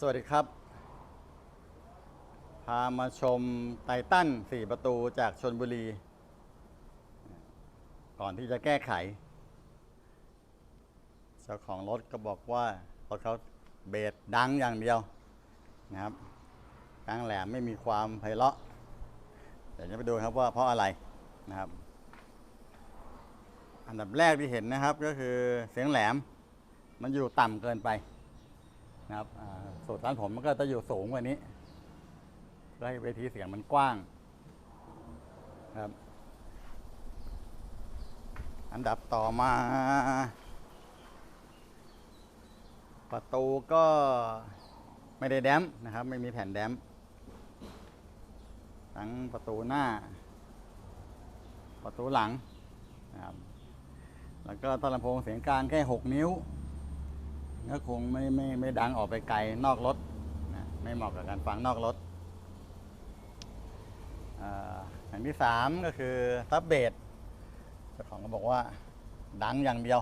สวัสดีครับ พามาชมไททันสี่ประตูจากชนบุรี ก่อนที่จะแก้ไข เจ้าของรถก็บอกว่ารถเขาเบสดังอย่างเดียวนะครับกลางแหลมไม่มีความไพเราะเดี๋ยวจะไปดูครับว่าเพราะอะไรนะครับ อันดับแรกที่เห็นนะครับก็คือเสียงแหลมมันอยู่ต่ำเกินไป นะครับสูตรร้านผมมันก็จะอยู่สูงกว่านี้เพื่อให้เวทีเสียงมันกว้าง ครับ อันดับต่อมา ประตูก็ไม่ได้แดมนะครับ ไม่มีแผ่นแดมทั้งประตูหน้า ประตูหลังนะครับแล้วก็ต้นลำโพงเสียงกลางแค่ 6 นิ้ว ก็คงไม่ไม่ไม่ดังออกไปไกลนอกรถนะไม่เหมาะกับการฟังนอกรถออย่างที่3ก็คือซับเบสเจ้าของก็บอกว่าดังอย่างเดียว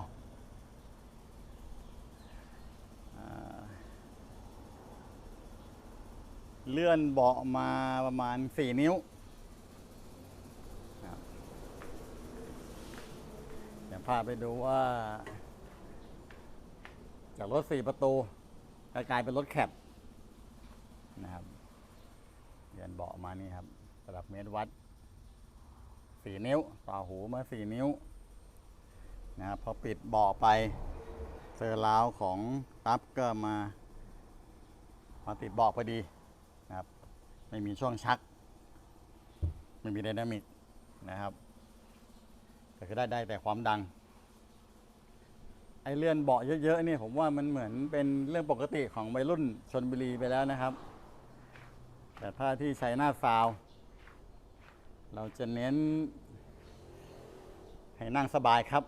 เลื่อนเบาะมาประมาณ 4 นิ้วเดี๋ยวพาไปดูว่า จากรถสี่ประตูกลายเป็นรถแคปนะครับเรียนเบาะมานี่ครับระดับเมตรวัดสี่นิ้ว ต่อหูมาสี่นิ้วนะครับพอปิดเบาะไปเซอร์ราวของตับก็มามาติดเบาะพอดีนะครับ ไม่มีช่วงชัก ไม่มีไดนามิกนะครับก็คือได้ได้แต่ความดัง ไอเลื่อนเบาะเยอะๆนี่ผมว่ามันเหมือนเป็นเรื่องปกติของวัยรุ่นชนบุรีไปแล้วนะครับ แต่ถ้าที่ใช้หน้าทซาว เราจะเน้นให้นั่งสบายครับ